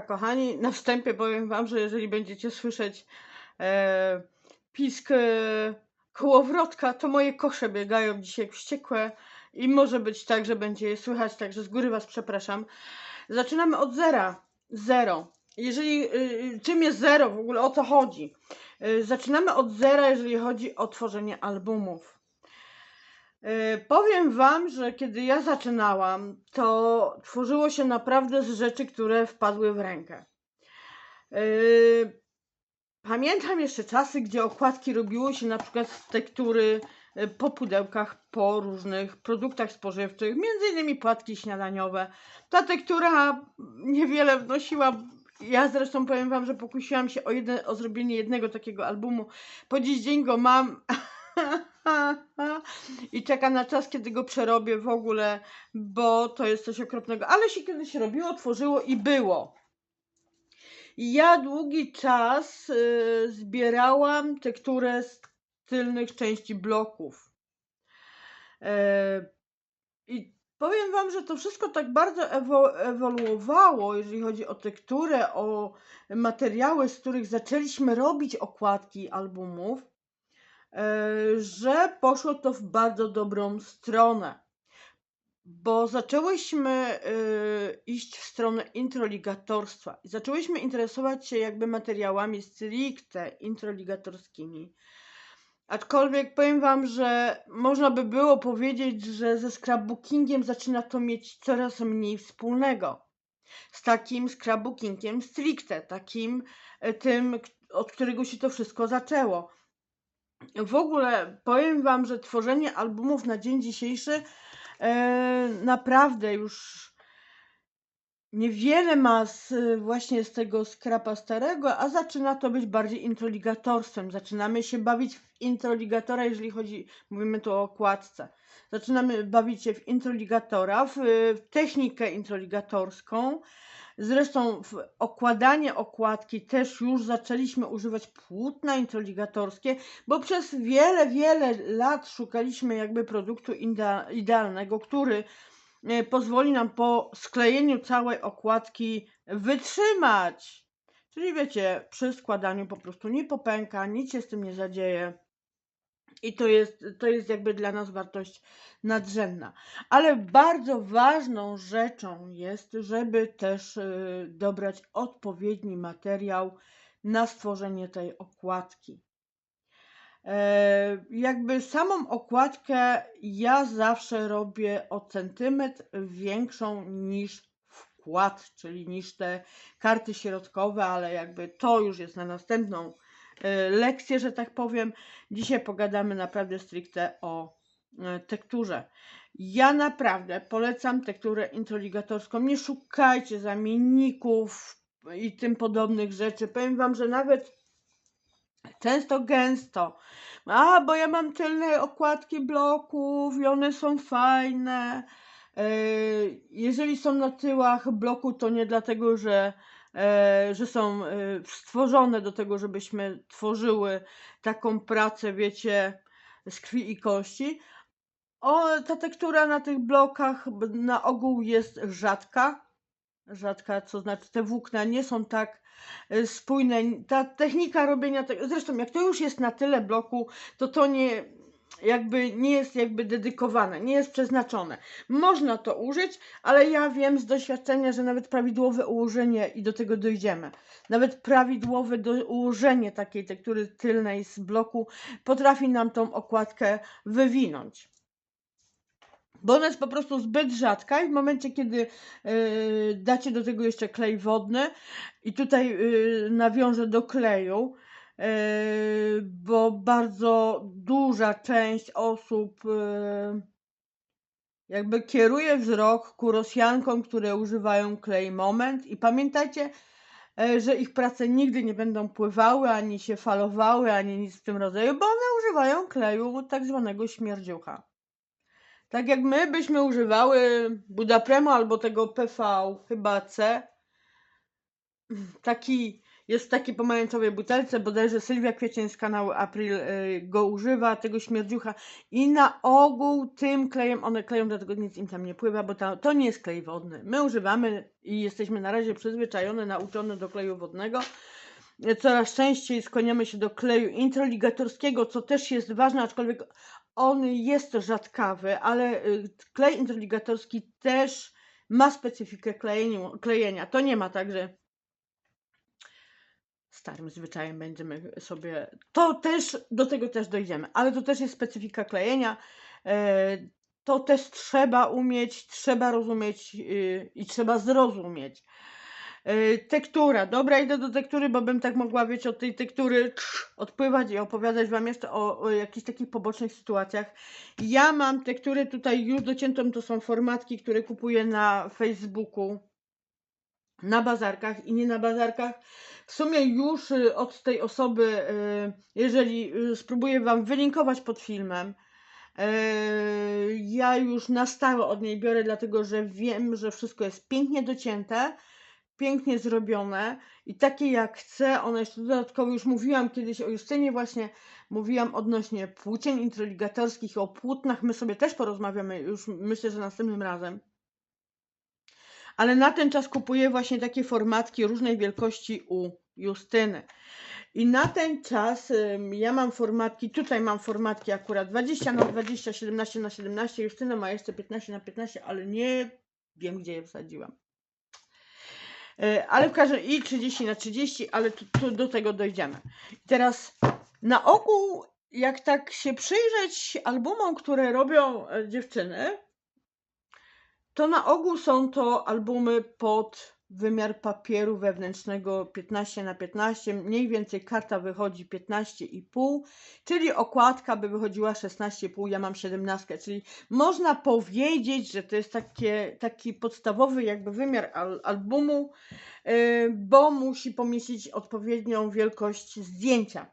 Kochani. Na wstępie powiem Wam, że jeżeli będziecie słyszeć e, pisk e, kołowrotka, to moje kosze biegają dzisiaj wściekłe i może być tak, że będzie je słychać, także z góry Was przepraszam. Zaczynamy od zera. Zero. Jeżeli, y, czym jest zero w ogóle, o co chodzi? Y, zaczynamy od zera, jeżeli chodzi o tworzenie albumów. Y, powiem Wam, że kiedy ja zaczynałam, to tworzyło się naprawdę z rzeczy, które wpadły w rękę. Y, pamiętam jeszcze czasy, gdzie okładki robiło się na przykład z tektury y, po pudełkach, po różnych produktach spożywczych, między innymi płatki śniadaniowe. Ta tektura niewiele wnosiła. Ja zresztą powiem Wam, że pokusiłam się o, jedne, o zrobienie jednego takiego albumu. Po dziś dzień go mam. I czeka na czas, kiedy go przerobię w ogóle, bo to jest coś okropnego. Ale się kiedyś robiło, tworzyło i było. Ja długi czas y, zbierałam tekturę z tylnych części bloków. E, I powiem Wam, że to wszystko tak bardzo ewo ewoluowało, jeżeli chodzi o tekturę, o materiały, z których zaczęliśmy robić okładki albumów że poszło to w bardzo dobrą stronę, bo zaczęłyśmy e, iść w stronę introligatorstwa i zaczęłyśmy interesować się jakby materiałami stricte introligatorskimi. Aczkolwiek powiem Wam, że można by było powiedzieć, że ze scrapbookingiem zaczyna to mieć coraz mniej wspólnego. Z takim scrapbookingiem stricte, takim e, tym, od którego się to wszystko zaczęło w ogóle powiem Wam, że tworzenie albumów na dzień dzisiejszy e, naprawdę już niewiele ma z, właśnie z tego skrapa starego, a zaczyna to być bardziej introligatorstwem. Zaczynamy się bawić w introligatora, jeżeli chodzi, mówimy tu o okładce. Zaczynamy bawić się w introligatora, w, w technikę introligatorską. Zresztą w okładanie okładki też już zaczęliśmy używać płótna introligatorskie, bo przez wiele, wiele lat szukaliśmy jakby produktu idealnego, który e, pozwoli nam po sklejeniu całej okładki wytrzymać. Czyli wiecie, przy składaniu po prostu nie popęka, nic się z tym nie zadzieje. I to jest, to jest jakby dla nas wartość nadrzędna. Ale bardzo ważną rzeczą jest, żeby też y, dobrać odpowiedni materiał na stworzenie tej okładki. E, jakby samą okładkę ja zawsze robię o centymetr większą niż wkład, czyli niż te karty środkowe, ale jakby to już jest na następną lekcję, że tak powiem. Dzisiaj pogadamy naprawdę stricte o e, tekturze. Ja naprawdę polecam tekturę introligatorską. Nie szukajcie zamienników i tym podobnych rzeczy. Powiem Wam, że nawet często gęsto. A, bo ja mam tylne okładki bloków i one są fajne. E, jeżeli są na tyłach bloku, to nie dlatego, że że są e, stworzone do tego, żebyśmy tworzyły taką pracę, wiecie, z krwi i kości. O, ta tektura na tych blokach na ogół jest rzadka. Rzadka, co znaczy te włókna nie są tak e, spójne. Ta technika robienia, tego, zresztą jak to już jest na tyle bloku, to to nie, jakby nie jest jakby dedykowane, nie jest przeznaczone. Można to użyć, ale ja wiem z doświadczenia, że nawet prawidłowe ułożenie i do tego dojdziemy. Nawet prawidłowe do, ułożenie takiej tektury tylnej z bloku potrafi nam tą okładkę wywinąć. Bo ona jest po prostu zbyt rzadka i w momencie, kiedy yy, dacie do tego jeszcze klej wodny i tutaj yy, nawiążę do kleju, bo bardzo duża część osób yy, jakby kieruje wzrok ku Rosjankom, które używają klej moment i pamiętajcie, yy, że ich prace nigdy nie będą pływały, ani się falowały, ani nic w tym rodzaju, bo one używają kleju tak zwanego śmierdziucha. Tak jak my byśmy używały Budapremu albo tego PV, chyba C, taki Jest w takiej pomarańczowej butelce, bodajże Sylwia Kwiecień z kanału April y, go używa, tego śmierdziucha. I na ogół tym klejem one kleją, dlatego nic im tam nie pływa, bo to, nie jest klej wodny. My używamy i jesteśmy na razie przyzwyczajone, nauczone do kleju wodnego. Coraz częściej skłaniamy się do kleju introligatorskiego, co też jest ważne, aczkolwiek on jest rzadkawy, ale y, klej introligatorski też ma specyfikę klejenia. To nie ma tak, że starym zwyczajem będziemy sobie. To też do tego też dojdziemy, ale to też jest specyfika klejenia. E, to też trzeba umieć, trzeba rozumieć y, i trzeba zrozumieć. E, tektura. Dobra, idę do tektury, bo bym tak mogła, wiecie, od tej tektury odpływać i opowiadać Wam jeszcze o, o jakichś takich pobocznych sytuacjach. Ja mam tekturę tutaj już dociętą, to są formatki, które kupuję na Facebooku, na bazarkach i nie na bazarkach. W sumie już y, od tej osoby, y, jeżeli y, spróbuję Wam wylinkować pod filmem, ja już na stałe od niej biorę, dlatego że wiem, że wszystko jest pięknie docięte pięknie zrobione i takie jak chcę. One jeszcze dodatkowo już mówiłam kiedyś o Justynie właśnie, mówiłam odnośnie płócień introligatorskich, o płótnach. My sobie też porozmawiamy już myślę, że następnym razem. Ale na ten czas kupuję właśnie takie formatki różnej wielkości u Justyny. I na ten czas ja mam formatki, tutaj mam formatki akurat 20 na 20, 17 na 17, Justyna ma jeszcze 15 na 15, ale nie wiem gdzie je wsadziłam. E, ale w każdym i 30 na 30, ale tu, tu do tego dojdziemy. Teraz na ogół, jak tak się przyjrzeć albumom, które robią e, dziewczyny, to na ogół są to albumy pod wymiar papieru wewnętrznego 15 na 15, mniej więcej karta wychodzi 15,5, czyli okładka by wychodziła 16,5, ja mam 17, czyli można powiedzieć, że to jest takie, taki podstawowy jakby wymiar al albumu, yy, bo musi pomieścić odpowiednią wielkość zdjęcia.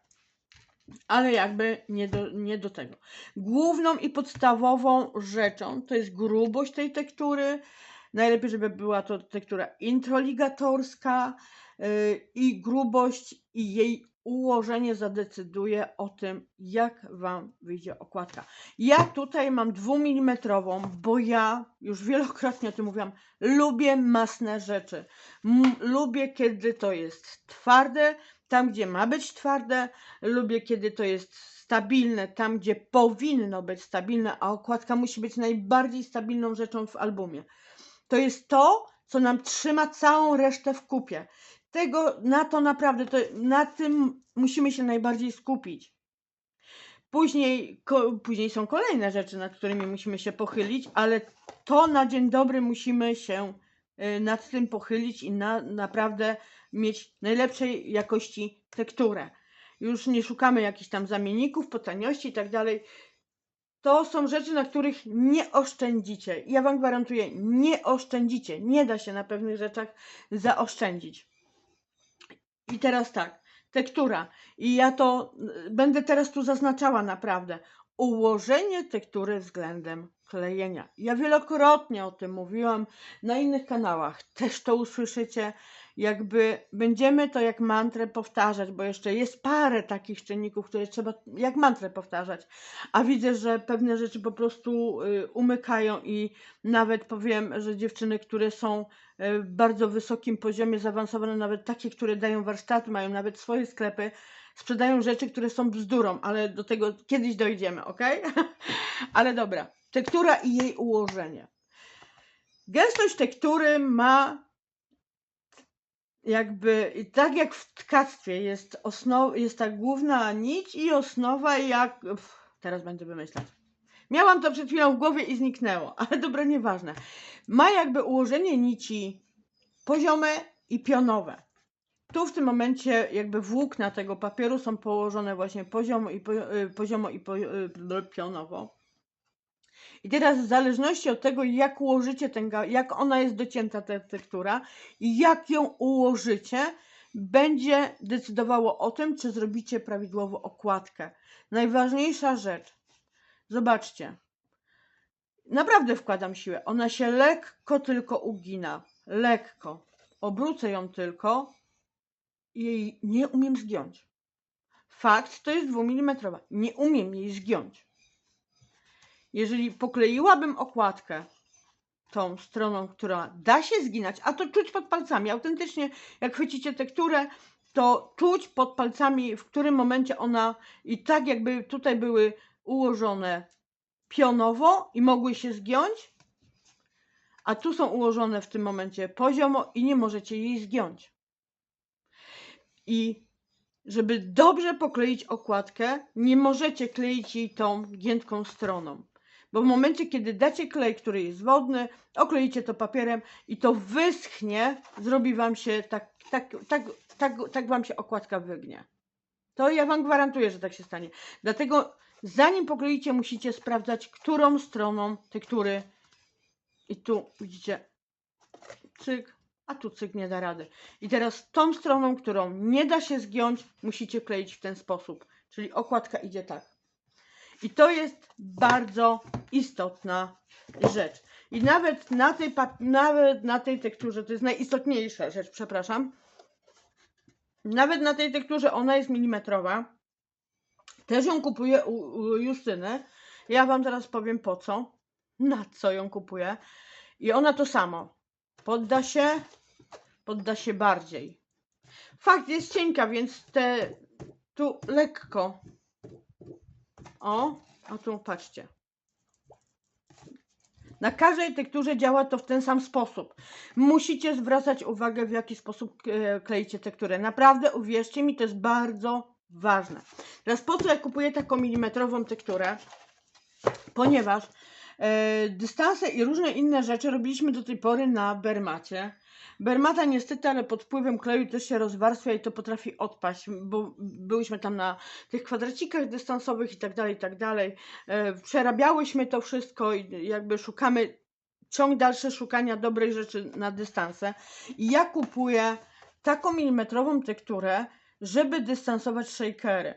Ale jakby nie do, nie do tego. Główną i podstawową rzeczą to jest grubość tej tektury, Najlepiej, żeby była to tektura introligatorska yy, i grubość i jej ułożenie zadecyduje o tym, jak Wam wyjdzie okładka. Ja tutaj mam 2 mm, bo ja już wielokrotnie o tym mówiłam, lubię masne rzeczy. M lubię, kiedy to jest twarde, tam gdzie ma być twarde, lubię, kiedy to jest stabilne, tam gdzie powinno być stabilne, a okładka musi być najbardziej stabilną rzeczą w albumie to jest to, co nam trzyma całą resztę w kupie. Tego, na to naprawdę, to, na tym musimy się najbardziej skupić. Później, ko, później są kolejne rzeczy, nad którymi musimy się pochylić, ale to na dzień dobry musimy się nad tym pochylić i na, naprawdę mieć najlepszej jakości tekturę. Już nie szukamy jakichś tam zamienników po taniości i tak dalej to są rzeczy, na których nie oszczędzicie. Ja Wam gwarantuję, nie oszczędzicie. Nie da się na pewnych rzeczach zaoszczędzić. I teraz tak, tektura. I ja to y, będę teraz tu zaznaczała naprawdę. Ułożenie tektury względem klejenia. Ja wielokrotnie o tym mówiłam na innych kanałach. Też to usłyszycie jakby będziemy to jak mantrę powtarzać, bo jeszcze jest parę takich czynników, które trzeba jak mantrę powtarzać, a widzę, że pewne rzeczy po prostu y, umykają i nawet powiem, że dziewczyny, które są y, w bardzo wysokim poziomie, zaawansowane, nawet takie, które dają warsztaty, mają nawet swoje sklepy, sprzedają rzeczy, które są bzdurą, ale do tego kiedyś dojdziemy, ok? ale dobra, tektura i jej ułożenie. Gęstość tektury ma jakby tak jak w tkactwie jest, osno, jest ta główna nić i osnowa jak... Teraz będę wymyślać. Miałam to przed chwilą w głowie i zniknęło, ale dobra, nieważne. Ma jakby ułożenie nici poziome i pionowe. Tu w tym momencie jakby włókna tego papieru są położone właśnie poziomo i, po, y, poziomo i y, pionowo. I teraz w zależności od tego, jak ułożycie ten, jak ona jest docięta, ta tektura i jak ją ułożycie, będzie decydowało o tym, czy zrobicie prawidłową okładkę. Najważniejsza rzecz. Zobaczcie. Naprawdę wkładam siłę. Ona się lekko tylko ugina. Lekko. Obrócę ją tylko jej nie umiem zgiąć. Fakt, to jest 2 mm. Nie umiem jej zgiąć. Jeżeli pokleiłabym okładkę tą stroną, która da się zginać, a to czuć pod palcami. Autentycznie, jak chwycicie tekturę, to czuć pod palcami, w którym momencie ona i tak jakby tutaj były ułożone pionowo i mogły się zgiąć, a tu są ułożone w tym momencie poziomo i nie możecie jej zgiąć. I żeby dobrze pokleić okładkę, nie możecie kleić jej tą giętką stroną. Bo w momencie, kiedy dacie klej, który jest wodny, okleicie to papierem i to wyschnie, zrobi Wam się tak, tak, tak, tak, tak Wam się okładka wygnie. To ja Wam gwarantuję, że tak się stanie. Dlatego zanim pokleicie, musicie sprawdzać, którą stroną tektury i tu widzicie cyk, a tu cyk nie da rady. I teraz tą stroną, którą nie da się zgiąć, musicie kleić w ten sposób. Czyli okładka idzie tak. I to jest bardzo istotna rzecz. I nawet na tej, nawet na tej tekturze, to jest najistotniejsza rzecz, przepraszam. Nawet na tej tekturze ona jest milimetrowa. Też ją kupuję u, u Justyny. Ja Wam teraz powiem po co, na co ją kupuję. I ona to samo. Podda się, podda się bardziej. Fakt jest cienka, więc te tu lekko o, a tu patrzcie. Na każdej tekturze działa to w ten sam sposób. Musicie zwracać uwagę, w jaki sposób e, kleicie tekturę. Naprawdę, uwierzcie mi, to jest bardzo ważne. Teraz po co ja kupuję taką milimetrową tekturę? Ponieważ dystanse i różne inne rzeczy robiliśmy do tej pory na bermacie. Bermata niestety, ale pod wpływem kleju też się rozwarstwia i to potrafi odpaść, bo byłyśmy tam na tych kwadracikach dystansowych i tak dalej, i tak dalej. E, przerabiałyśmy to wszystko i jakby szukamy, ciąg dalszy szukania dobrej rzeczy na dystanse. I ja kupuję taką milimetrową tekturę, żeby dystansować shakery.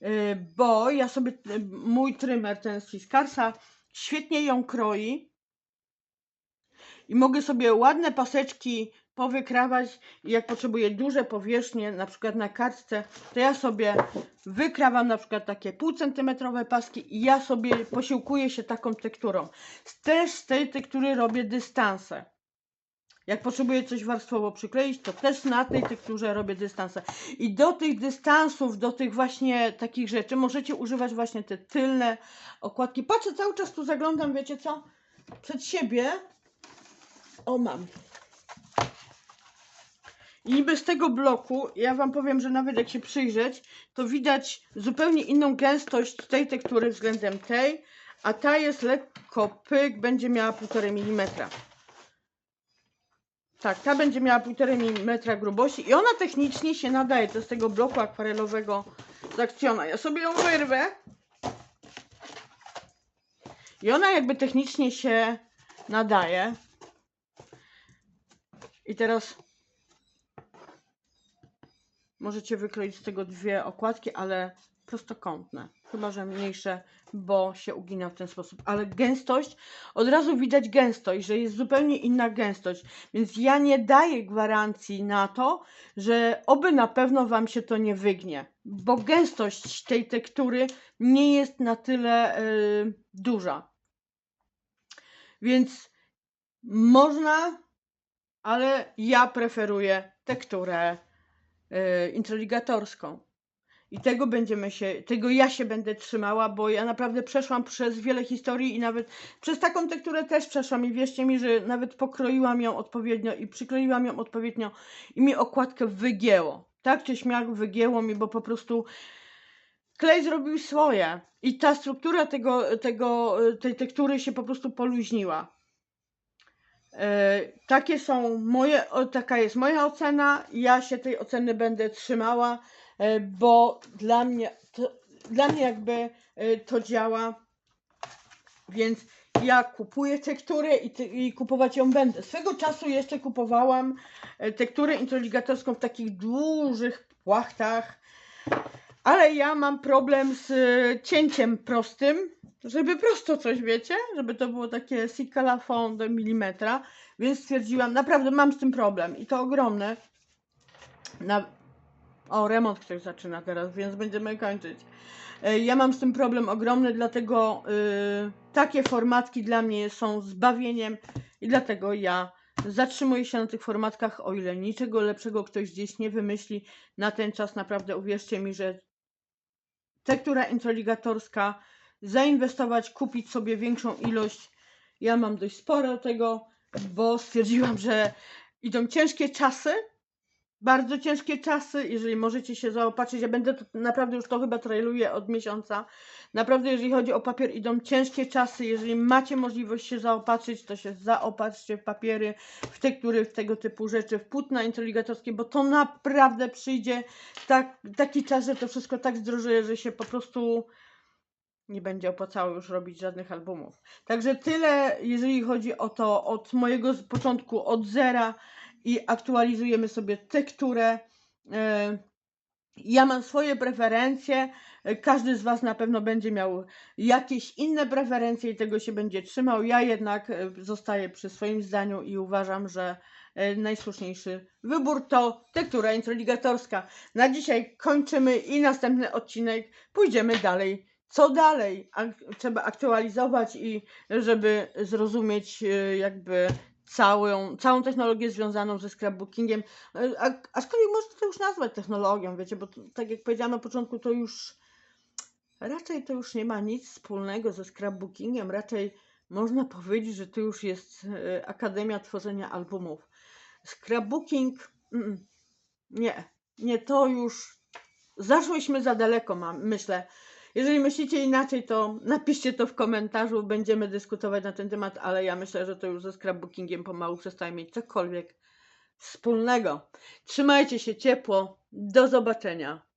E, bo ja sobie, e, mój trymer, ten z Fiskarsa, świetnie ją kroi i mogę sobie ładne paseczki powykrawać i jak potrzebuję duże powierzchnie, na przykład na kartce, to ja sobie wykrawam na przykład takie półcentymetrowe paski i ja sobie posiłkuję się taką tekturą. Też z tej tektury robię dystanse. Jak potrzebuję coś warstwowo przykleić, to też na tej tekturze robię dystanse. I do tych dystansów, do tych właśnie takich rzeczy możecie używać właśnie te tylne okładki. Patrzę, cały czas tu zaglądam, wiecie co? Przed siebie o, mam. I bez tego bloku, ja Wam powiem, że nawet jak się przyjrzeć, to widać zupełnie inną gęstość tej tektury względem tej, a ta jest lekko pyk, będzie miała 1,5 mm. Tak, ta będzie miała 1,5 mm grubości i ona technicznie się nadaje do tego bloku akwarelowego z Akcjona. Ja sobie ją wyrwę i ona jakby technicznie się nadaje. I teraz możecie wykroić z tego dwie okładki, ale prostokątne. Chyba, że mniejsze, bo się ugina w ten sposób. Ale gęstość, od razu widać gęstość, że jest zupełnie inna gęstość. Więc ja nie daję gwarancji na to, że oby na pewno Wam się to nie wygnie. Bo gęstość tej tektury nie jest na tyle yy, duża. Więc można ale ja preferuję tekturę y, introligatorską. I tego będziemy się, tego ja się będę trzymała, bo ja naprawdę przeszłam przez wiele historii i nawet przez taką tekturę też przeszłam i wierzcie mi, że nawet pokroiłam ją odpowiednio i przykleiłam ją odpowiednio i mi okładkę wygięło. Tak czy śmiach wygięło mi, bo po prostu klej zrobił swoje i ta struktura tego, tego, tej tektury się po prostu poluźniła. E, takie są moje, taka jest moja ocena. Ja się tej oceny będę trzymała, bo dla mnie, to, dla mnie jakby e, to działa. Więc ja kupuję tekturę i, te, i, kupować ją będę. Swego czasu jeszcze kupowałam tekturę introligatorską w takich dużych płachtach, ale ja mam problem z cięciem prostym żeby prosto coś, wiecie? Żeby to było takie Sikalafon do milimetra. Więc stwierdziłam, naprawdę mam z tym problem i to ogromny. Na, O, remont ktoś zaczyna teraz, więc będziemy kończyć. E, Ja mam z tym problem ogromny, dlatego y, takie formatki dla mnie są zbawieniem i dlatego ja zatrzymuję się na tych formatkach, o ile niczego lepszego ktoś gdzieś nie wymyśli na ten czas. Naprawdę uwierzcie mi, że tektura introligatorska, zainwestować, kupić sobie większą ilość. Ja mam dość sporo tego, bo stwierdziłam, że idą ciężkie czasy, bardzo ciężkie czasy, jeżeli możecie się zaopatrzyć, ja będę to, naprawdę już to chyba trailuję od miesiąca, naprawdę jeżeli chodzi o papier idą ciężkie czasy, jeżeli macie możliwość się zaopatrzyć, to się zaopatrzcie w papiery, w tektury, w tego typu rzeczy, w płótna introligatorskie, bo to naprawdę przyjdzie tak, taki czas, że to wszystko tak zdrożeje, że się po prostu nie będzie opłacało już robić żadnych albumów. Także tyle, jeżeli chodzi o to, od mojego początku, od zera i aktualizujemy sobie tekturę. E, Ja mam swoje preferencje, e, każdy z Was na pewno będzie miał jakieś inne preferencje i tego się będzie trzymał. Ja jednak e, zostaję przy swoim zdaniu i uważam, że najsłuszniejszy wybór to tektura introligatorska. Na dzisiaj kończymy i następny odcinek pójdziemy dalej. Co dalej? Trzeba aktualizować i żeby zrozumieć jakby całą, całą technologię związaną ze scrapbookingiem. E, A, aczkolwiek można to już nazwać technologią, wiecie, bo to, tak jak powiedziałam na początku, to już raczej to już nie ma nic wspólnego ze scrapbookingiem, raczej można powiedzieć, że to już jest e, Akademia Tworzenia Albumów. Scrapbooking, nie, nie, to już zaszłyśmy za daleko, mam, myślę. Jeżeli myślicie inaczej, to napiszcie to w komentarzu, będziemy dyskutować na ten temat, ale ja myślę, że to już ze scrapbookingiem pomału przestaje mieć cokolwiek wspólnego. Trzymajcie się ciepło, do zobaczenia.